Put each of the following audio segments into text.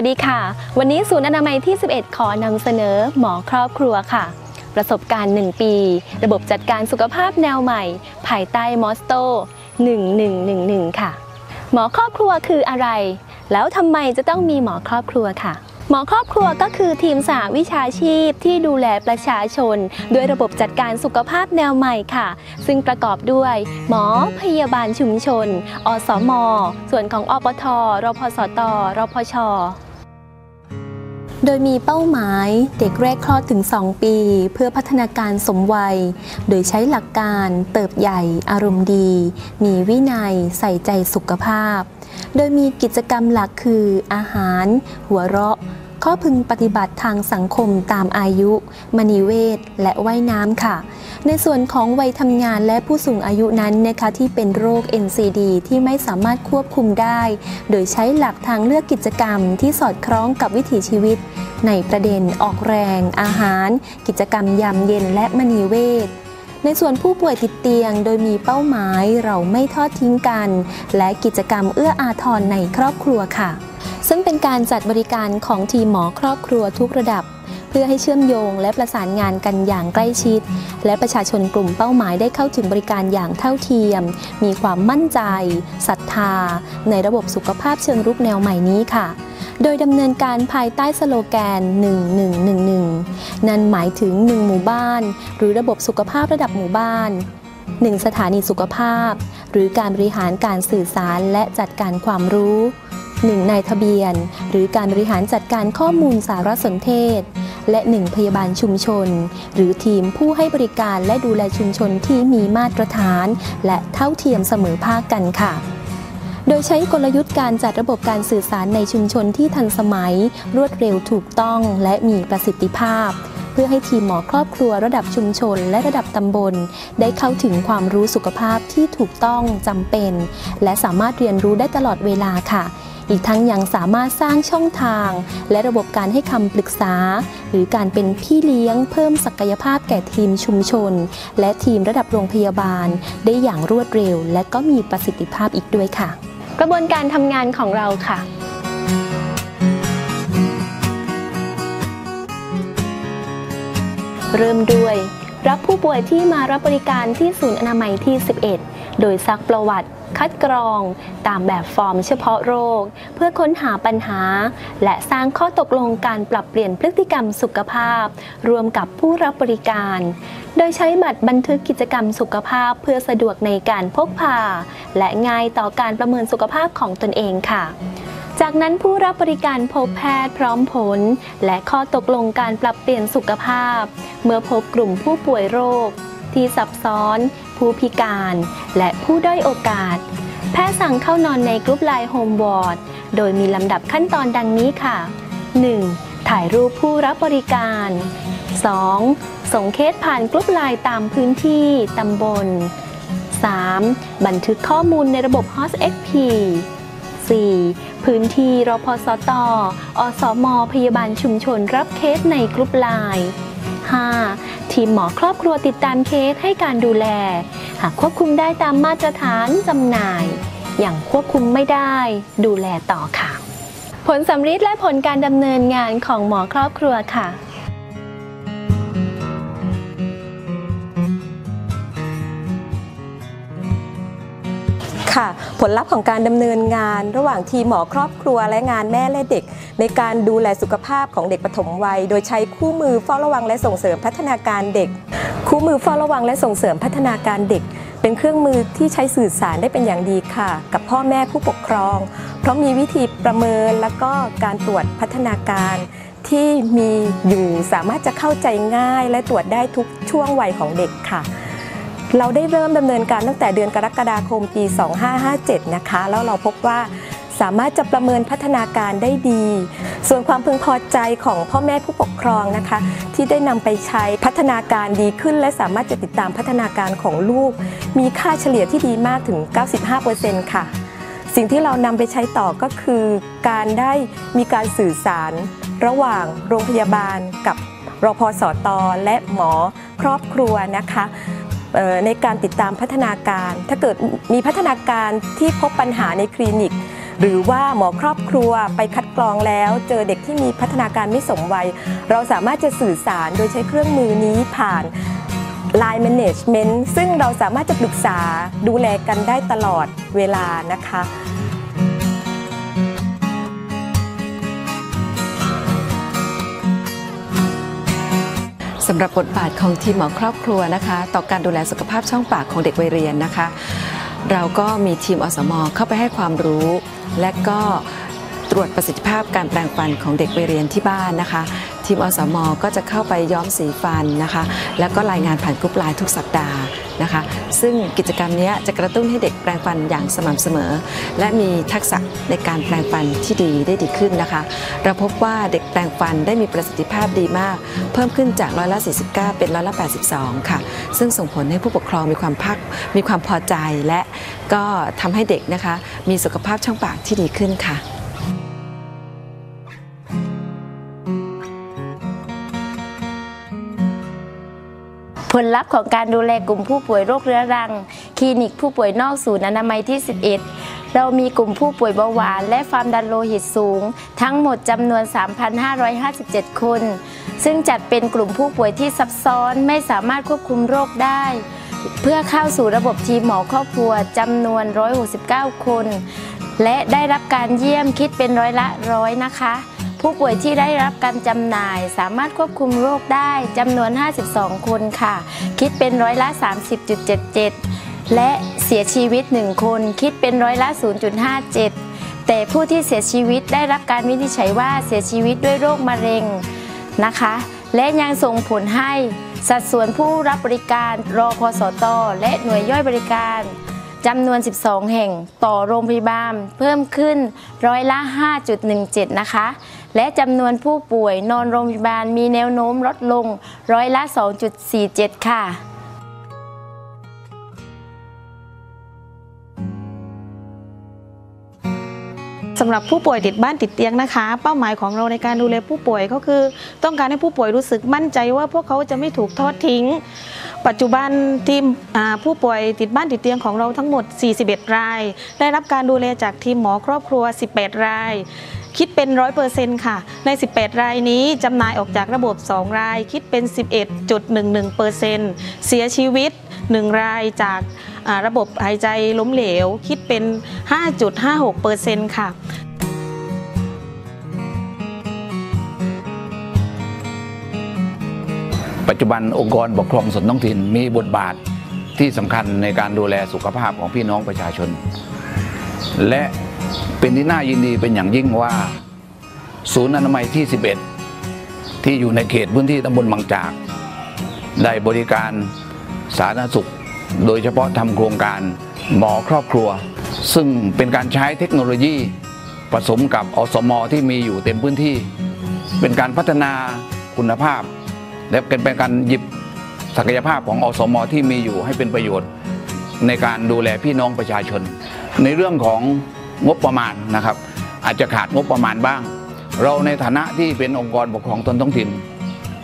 วัสดีค่ะ วันนี้ศูนย์อนามัยที่ 11 ขอนำเสนอหมอครอบครัวค่ะ ประสบการณ์ 1 ปี ระบบจัดการสุขภาพแนวใหม่ ภายใต้มอสโต 1111 ค่ะ หมอครอบครัวคืออะไร แล้วทำไมจะต้องมีหมอครอบครัวค่ะ หมอครอบครัวก็คือทีมสาวิชาชีพที่ดูแลประชาชน ด้วยระบบจัดการสุขภาพแนวใหม่ค่ะ ซึ่งประกอบด้วย หมอพยาบาลชุมชน อสม ส่วนของอปท รพสต รพช โดยมีเป้าหมายเด็กแรกคลอดถึง 2 ปี เพื่อพัฒนาการสมวัย โดยใช้หลักการเติบใหญ่อารมณ์ดี มีวินัยใส่ใจสุขภาพ โดยมีกิจกรรมหลักคืออาหาร หัวเราะ ข้อพึงปฏิบัติทางสังคมตามอายุ มณีเวทและว่ายน้ำค่ะ ในส่วนของวัยทำงานและผู้สูงอายุนั้นนะคะที่เป็นโรค NCD ที่ไม่สามารถควบคุมได้ โดยใช้หลักทางเลือกกิจกรรมที่สอดคล้องกับวิถีชีวิต ในประเด็นออกแรง อาหาร กิจกรรมยามเย็นและมณีเวทในส่วนผู้ป่วยติดเตียงโดยมีเป้าหมายเราไม่ทอดทิ้งกัน และกิจกรรมเอื้ออาทรในครอบครัวค่ะ ซึ่งเป็นการจัดบริการของทีมหมอครอบครัวทุกระดับ เพื่อให้เชื่อมโยงและประสานงานกันอย่างใกล้ชิด และประชาชนกลุ่มเป้าหมายได้เข้าถึงบริการอย่างเท่าเทียม มีความมั่นใจศรัทธา ในระบบสุขภาพเชิงรุกแนวใหม่นี้ค่ะ โดยดำเนินการภายใต้สโลแกน 1111 นั่นหมายถึง 1 หมู่บ้าน หรือระบบสุขภาพระดับหมู่บ้าน1สถานีสุขภาพ หรือการบริหารการสื่อสารและจัดการความรู้ 1นายทะเบียน หรือการบริหารจัดการข้อมูลสารสนเทศ และ 1 พยาบาลชุมชน หรือทีมผู้ให้บริการและดูแลชุมชนที่มีมาตรฐาน และเท่าเทียมเสมอภาคกันค่ะโดยใช้กลยุทธ์การจัดระบบการสื่อสารในชุมชนที่ทันสมัย รวดเร็วถูกต้องและมีประสิทธิภาพ เพื่อให้ทีมหมอครอบครัวระดับชุมชนและระดับตำบล ได้เข้าถึงความรู้สุขภาพที่ถูกต้องจำเป็น และสามารถเรียนรู้ได้ตลอดเวลาค่ะ อีกทั้งยังสามารถสร้างช่องทาง และระบบการให้คำปรึกษา หรือการเป็นพี่เลี้ยงเพิ่มศักยภาพแก่ทีมชุมชน และทีมระดับโรงพยาบาล ได้อย่างรวดเร็ว และก็มีประสิทธิภาพอีกด้วยค่ะ กระบวนการทำงานของเราค่ะเริ่มด้วย รับผู้ป่วยที่มารับบริการที่ศูนย์อนามัยที่ 11 โดยซักประวัติคัดกรองตามแบบฟอร์มเฉพาะโรค เพื่อค้นหาปัญหา และสร้างข้อตกลงการปรับเปลี่ยนพฤติกรรมสุขภาพ รวมกับผู้รับบริการ โดยใช้บัตรบันทึกกิจกรรมสุขภาพเพื่อสะดวกในการพกพา และง่ายต่อการประเมินสุขภาพของตนเองค่ะจากนั้นผู้รับบริการพบแพทย์พร้อมผล และข้อตกลงการปรับเปลี่ยนสุขภาพ เมื่อพบกลุ่มผู้ป่วยโรค ที่ซับซ้อน ผู้พิการ และผู้ด้อยโอกาส แพทย์สั่งเข้านอนในกรุ๊ปไลน์โฮมวอร์ดโดยมีลำดับขั้นตอนดังนี้ค่ะ 1. ถ่ายรูปผู้รับบริการ 2. ส่งเคสผ่านกรุ๊ปไลน์ตามพื้นที่ ตำบล 3. บันทึกข้อมูลในระบบ HOSXP 4. พื้นที่รพสต อสม พยาบาลชุมชนรับเคสในกรุ๊ปไลน์ 5. ทีมหมอครอบครัวติดตามเคสให้การดูแล หากควบคุมได้ตามมาตรฐานจำหน่าย อย่างควบคุมไม่ได้ ดูแลต่อค่ะ ผลสำฤทธิ์และผลการดำเนินงานของหมอครอบครัวค่ะ ค่ะ ผลลัพธ์ของการดำเนินงาน ระหว่างทีหมอครอบครัวและงานแม่และเด็ก ในการดูแลสุขภาพของเด็กปฐมวัย โดยใช้คู่มือเฝ้าระวังและส่งเสริมพัฒนาการเด็ก คู่มือเฝ้าระวังและส่งเสริมพัฒนาการเด็ก เป็นเครื่องมือที่ใช้สื่อสารได้เป็นอย่างดีค่ะ กับพ่อแม่ผู้ปกครอง เพราะมีวิธีประเมินแล้วก็การตรวจพัฒนาการที่มีอยู่สามารถจะเข้าใจง่ายและตรวจได้ทุกช่วงวัยของเด็กค่ะ เราได้เริ่มดำเนินการตั้งแต่เดือนกรกฎาคมปี 2557 นะคะ แล้วเราพบว่าสามารถจะประเมินพัฒนาการได้ดี ส่วนความพึงพอใจของพ่อแม่ผู้ปกครองนะคะ ที่ได้นำไปใช้พัฒนาการดีขึ้น และสามารถจะติดตามพัฒนาการของลูก มีค่าเฉลี่ยที่ดีมากถึง 95%ค่ะ สิ่งที่เรานำไปใช้ต่อก็คือ การได้มีการสื่อสาร ระหว่างโรงพยาบาลกับรพสตและหมอครอบครัวนะคะ ในการติดตามพัฒนาการ ถ้าเกิดมีพัฒนาการที่พบปัญหาในคลินิก หรือว่าหมอครอบครัวไปคัดกรองแล้ว เจอเด็กที่มีพัฒนาการไม่สมวัย เราสามารถจะสื่อสารโดยใช้เครื่องมือนี้ผ่าน Line Management ซึ่งเราสามารถจะปรึกษาดูแลกันได้ตลอดเวลานะคะ สำหรับบทบาทของทีมหมอครอบครัวนะคะ ต่อการดูแลสุขภาพช่องปากของเด็กวัยเรียนนะคะ เราก็มีทีมอสมเข้าไปให้ความรู้ และก็ตรวจประสิทธิภาพการแปลงฟันของเด็กวัยเรียนที่บ้านนะคะ ทีมอสมก็จะเข้าไปย้อมสีฟันนะคะ แล้วก็รายงานผ่านกรุ๊ปไลน์ทุกสัปดาห์นะคะ ซึ่งกิจกรรมนี้จะกระตุ้นให้เด็กแปลงฟันอย่างสม่ำเสมอ และมีทักษะในการแปลงฟันที่ดีได้ดีขึ้นนะคะ เราพบว่าเด็กแปลงฟันได้มีประสิทธิภาพดีมาก เพิ่มขึ้นจากร้อยละ49 เป็นร้อยละ82 ค่ะ ซึ่งส่งผลให้ผู้ปกครองมีความพักมีความพอใจและก็ทำให้เด็กนะคะ มีสุขภาพช่องปากที่ดีขึ้นค่ะ ผลลัพธ์ของการดูแลกลุ่มผู้ป่วยโรคเรื้อรัง คลินิกผู้ป่วยนอกศูนย์อนามัยที่ 11 เรามีกลุ่มผู้ป่วยเบาหวาน และความดันโลหิตสูง ทั้งหมดจำนวน 3,557 คน ซึ่งจัดเป็นกลุ่มผู้ป่วยที่ซับซ้อนไม่สามารถควบคุมโรคได้ เพื่อเข้าสู่ระบบทีมหมอครอบครัวจำนวน 169 คน และได้รับการเยี่ยมคิดเป็นร้อยละร้อยนะคะ ผู้ป่วยที่ได้รับการจำหน่ายสามารถควบคุมโรคได้จำนวน 52 คนค่ะ คิดเป็นร้อยละ 30.77 และเสียชีวิต 1 คน คิดเป็นร้อยละ 0.57 แต่ผู้ที่เสียชีวิตได้รับการวินิจฉัยว่าเสียชีวิตด้วยโรคมะเร็งนะคะ และยังส่งผลให้สัดส่วนผู้รับบริการรอพสตและหน่วยย่อยบริการจำนวน 12 แห่งต่อโรงพยาบาลเพิ่มขึ้นร้อยละ 5.17 นะคะ และจำนวนผู้ป่วยนอนโรงพยาบาลมีแนวโน้มลดลงร้อยละ 2.47 ค่ะสำหรับผู้ป่วยติดบ้านติดเตียงนะคะ เป้าหมายของเราในการดูแลผู้ป่วยก็คือ ต้องการให้ผู้ป่วยรู้สึกมั่นใจว่าพวกเขาจะไม่ถูกทอดทิ้ง ปัจจุบันทีมผู้ป่วยติดบ้านติดเตียงของเราทั้งหมด 41 ราย ได้รับการดูแลจากทีมหมอครอบครัว 18 ราย คิดเป็น 100%ค่ะ ใน 18 รายนี้จำหน่ายออกจากระบบ 2 ราย คิดเป็น 11.11%เสียชีวิต 1 รายจาการะบบหายใจล้มเหลว คิดเป็น 5.56%ค่ะปัจจุบันองค์กรปกครองส่วนท้องถิ่นมีบทบาทที่สำคัญในการดูแลสุขภาพของพี่น้องประชาชน และ เป็นที่น่ายินดีเป็นอย่างยิ่งว่า ศูนย์อนามัยที่ 11 ที่อยู่ในเขตพื้นที่ตำบลบางจาก ได้บริการสาธารณสุข โดยเฉพาะทำโครงการหมอครอบครัว ซึ่งเป็นการใช้เทคโนโลยี ผสมกับอสมที่มีอยู่เต็มพื้นที่ เป็นการพัฒนาคุณภาพ และเป็นการหยิบศักยภาพของอสมที่มีอยู่ให้เป็นประโยชน์ ในการดูแลพี่น้องประชาชน ในเรื่องของ งบประมาณนะครับ อาจจะขาดงบประมาณบ้าง เราในฐานะที่เป็นองค์กรปกครองตนท้องถิ่น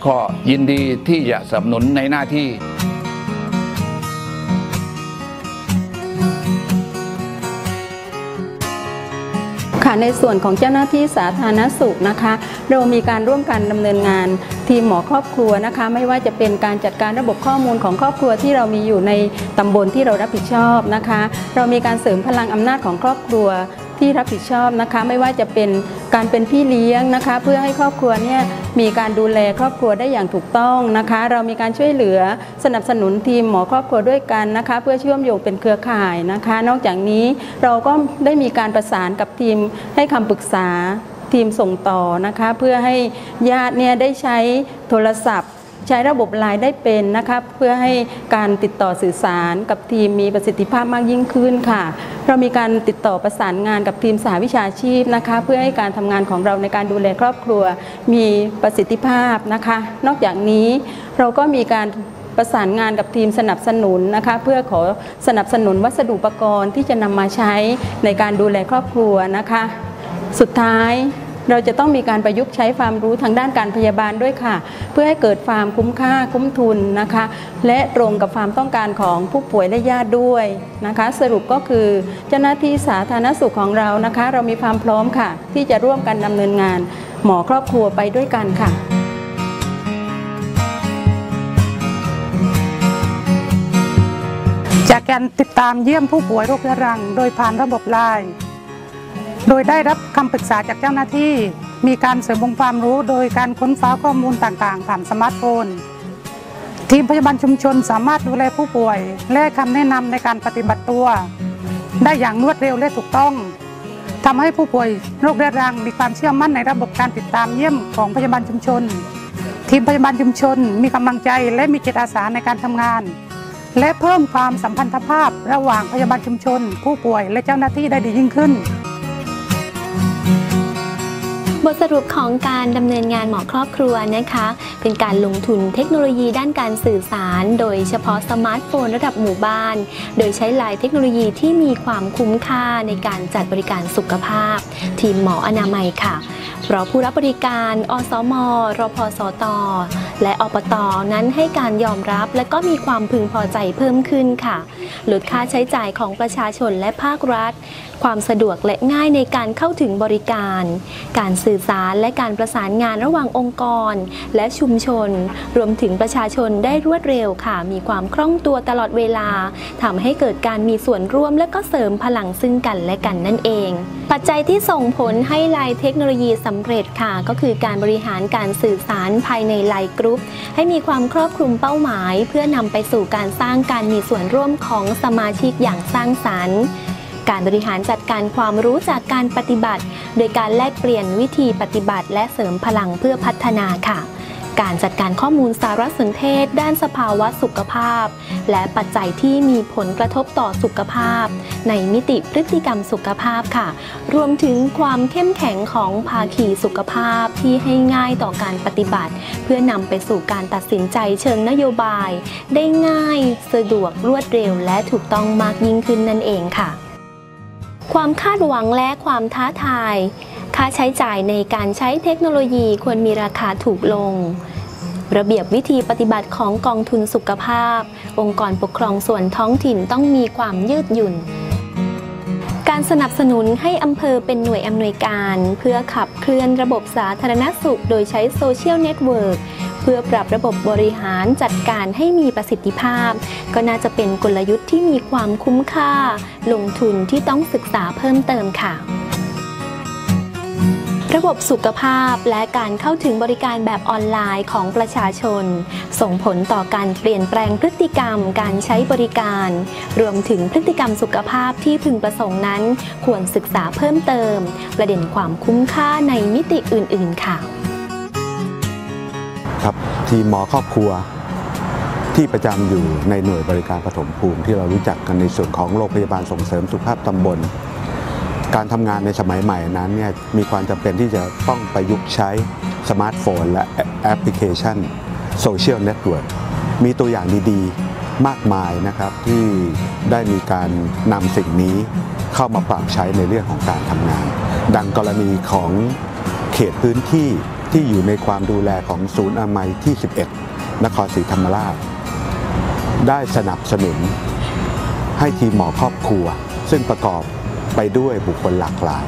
ก็ยินดีที่จะสนับสนุนในหน้าที่ ในส่วนของเจ้าหน้าที่สาธารณสุขนะคะ เรามีการร่วมกันดำเนินงานทีมหมอครอบครัวนะคะ ไม่ว่าจะเป็นการจัดการระบบข้อมูลของครอบครัวที่เรามีอยู่ในตำบลที่เรารับผิดชอบนะคะ เรามีการเสริมพลังอำนาจของครอบครัว ที่รับผิดชอบนะคะ ไม่ว่าจะเป็นการเป็นพี่เลี้ยงนะคะ เพื่อให้ครอบครัวเนี่ยมีการดูแลครอบครัวได้อย่างถูกต้องนะคะ เรามีการช่วยเหลือสนับสนุนทีมหมอครอบครัวด้วยกันนะคะ เพื่อเชื่อมโยงเป็นเครือข่ายนะคะ นอกจากนี้เราก็ได้มีการประสานกับทีมให้คำปรึกษาทีมส่งต่อนะคะ เพื่อให้ญาติเนี่ยได้ใช้โทรศัพท์ ใช้ระบบไลน์ได้เป็นนะคะเพื่อให้การติดต่อสื่อสารกับทีมมีประสิทธิภาพมากยิ่งขึ้นค่ะ เรามีการติดต่อประสานงานกับทีมสหวิชาชีพนะคะ เพื่อให้การทำงานของเราในการดูแลครอบครัว มีประสิทธิภาพนะคะ นอกจากนี้เราก็มีการประสานงานกับทีมสนับสนุนนะคะเพื่อขอสนับสนุนวัสดุอุปกรณ์ที่จะนำมาใช้ในการดูแลครอบครัวนะคะ สุดท้าย เราจะต้องมีการประยุกต์ใช้ความรู้ทางด้านการพยาบาลด้วยค่ะ เพื่อให้เกิดความคุ้มค่าคุ้มทุนนะคะ และตรงกับความต้องการของผู้ป่วยและญาติด้วยนะคะ สรุปก็คือเจ้าหน้าที่สาธารณสุขของเรานะคะ เรามีความพร้อมค่ะ ที่จะร่วมกันดำเนินงาน หมอครอบครัวไปด้วยกันค่ะจากการติดตามเยี่ยมผู้ป่วยโรคเรื้อรัง โดยผ่านระบบไลน์ โดยได้รับคำปรึกษาจากเจ้าหน้าที่ มีการเสริมองค์ความรู้ โดยการค้นฟ้าข้อมูลต่างๆ ผ่านสมาร์ทโฟน ทีมพยาบาลชุมชนสามารถดูแลผู้ป่วย และคำแนะนำในการปฏิบัติตัว ได้อย่างรวดเร็วและถูกต้องทำให้ผู้ป่วยโรคเรื้อรังมีความเชื่อมั่นในระบบการติดตามเยี่ยมของพยาบาลชุมชน ทีมพยาบาลชุมชน มีกำลังใจและมีจิตอาสาในการทำงาน และเพิ่มความสัมพันธภาพระหว่างพยาบาลชุมชน ผู้ป่วยและเจ้าหน้าที่ได้ดียิ่งขึ้น บทสรุปของการดำเนินงานหมอครอบครัวนะคะ เป็นการลงทุนเทคโนโลยีด้านการสื่อสาร โดยเฉพาะสมาร์ทโฟนระดับหมู่บ้าน โดยใช้ลายเทคโนโลยีที่มีความคุ้มค่าในการจัดบริการสุขภาพ ทีมหมออนามัยค่ะเพราะผู้รับบริการ อสม รพสต และอปต นั้นให้การยอมรับและก็มีความพึงพอใจเพิ่มขึ้นค่ะ ลดค่าใช้จ่ายของประชาชนและภาครัฐ ความสะดวกและง่ายในการเข้าถึงบริการ การสื่อสารและการประสานงานระหว่างองค์กร และชุมชน รวมถึงประชาชนได้รวดเร็วค่ะ มีความคล่องตัวตลอดเวลาทำให้เกิดการมีส่วนร่วมและก็เสริมพลังซึ่งกันและกันนั่นเอง ปัจจัยที่ส่งผลให้ไลน์เทคโนโลยีสำเร็จค่ะ ก็คือการบริหารการสื่อสารภายในไลน์กรุ๊ปให้มีความครอบคลุมเป้าหมาย เพื่อนำไปสู่การสร้างการมีส่วนร่วมของสมาชิกอย่างสร้างสรรค์ การบริหารจัดการความรู้จากการปฏิบัติ โดยการแลกเปลี่ยนวิธีปฏิบัติ และเสริมพลังเพื่อพัฒนาค่ะ การจัดการข้อมูลสารสนเทศ ด้านสภาวะสุขภาพ และปัจจัยที่มีผลกระทบต่อสุขภาพ ในมิติพฤติกรรมสุขภาพค่ะ รวมถึงความเข้มแข็งของภาคีสุขภาพที่ให้ง่ายต่อการปฏิบัติ เพื่อนำไปสู่การตัดสินใจเชิงนโยบาย ได้ง่าย สะดวกรวดเร็ว และถูกต้องมากยิ่งขึ้นนั่นเองค่ะ ความคาดหวังและความท้าทาย ค่าใช้จ่ายในการใช้เทคโนโลยีควรมีราคาถูกลง ระเบียบวิธีปฏิบัติของกองทุนสุขภาพ องค์กรปกครองส่วนท้องถิ่นต้องมีความยืดหยุ่น การสนับสนุนให้อำเภอเป็นหน่วยอำนวยการ เพื่อขับเคลื่อนระบบสาธารณสุข โดยใช้โซเชียลเน็ตเวิร์ก พื่อปรับระบบบริหารจัดการให้มีประสิทธิภาพ ก็น่าจะเป็นกลยุทธ์ที่มีความคุ้มค่า ลงทุนที่ต้องศึกษาเพิ่มเติมค่ะระบบสุขภาพและการเข้าถึงบริการแบบออนไลน์ของประชาชน ส่งผลต่อการเปลี่ยนแปลงพฤติกรรมการใช้บริการ รวมถึงพฤติกรรมสุขภาพที่พึงประสงค์นั้น ควรศึกษาเพิ่มเติม ประเด็นความคุ้มค่าในมิติอื่น ๆ ค่ะ ทีมหมอครอบครัวที่ประจำอยู่ในหน่วยบริการปฐมภูมิ ที่เรารู้จักกันในส่วนของโรงพยาบาลส่งเสริมสุขภาพตำบล การทำงานในสมัยใหม่นั้นเนี่ยมีความจำเป็นที่จะต้องประยุกต์ใช้สมาร์ทโฟน และแอปพลิเคชันโซเชียลเน็ตเวิร์กมีตัวอย่างดีๆมากมายนะครับที่ได้มีการนำสิ่งนี้เข้ามาปรับใช้ในเรื่องของการทำงาน ดังกรณีของเขตพื้นที่ ที่อยู่ในความดูแลของศูนย์อามัยที่ 11 นครศรีธรรมราช ได้สนับสนุน ให้ทีมหมอครอบครัว ซึ่งประกอบไปด้วยบุคคลหลากหลาย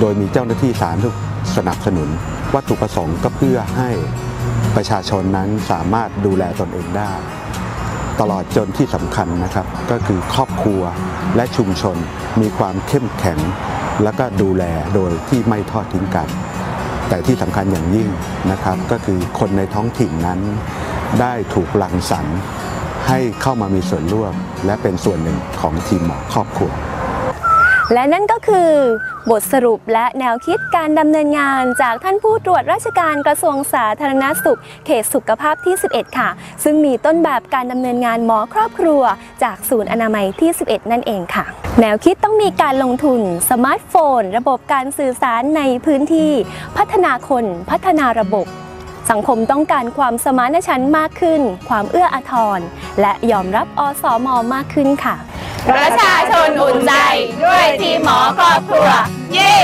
โดยมีเจ้าหน้าที่สาธารณสุขสนับสนุน วัตถุประสงค์ก็เพื่อให้ประชาชนนั้นสามารถดูแลตนเองได้ ตลอดจนที่สำคัญนะครับ ก็คือครอบครัวและชุมชนมีความเข้มแข็ง และก็ดูแลโดยที่ไม่ทอดทิ้งกัน แต่ที่สำคัญอย่างยิ่งนะครับ ก็คือคนในท้องถิ่นนั้นได้ถูกหลังสรรให้เข้ามามีส่วนร่วม และเป็นส่วนหนึ่งของทีมหมอครอบครัว และนั่นก็คือบทสรุปและแนวคิดการดำเนินงานจากท่านผู้ตรวจราชการกระทรวงสาธารณสุข เขตสุขภาพที่ 11 ค่ะ ซึ่งมีต้นแบบการดำเนินงานหมอครอบครัว จากศูนย์อนามัยที่ 11 นั่นเองค่ะ แนวคิดต้องมีการลงทุน สมาร์ทโฟน ระบบการสื่อสารในพื้นที่ พัฒนาคน พัฒนาระบบ สังคมต้องการความสมานฉันท์มากขึ้น ความเอื้ออาทร และยอมรับอสมมากขึ้นค่ะ ประชาชนอุ่นใจ ด้วยทีมหมอครอบครัว เย้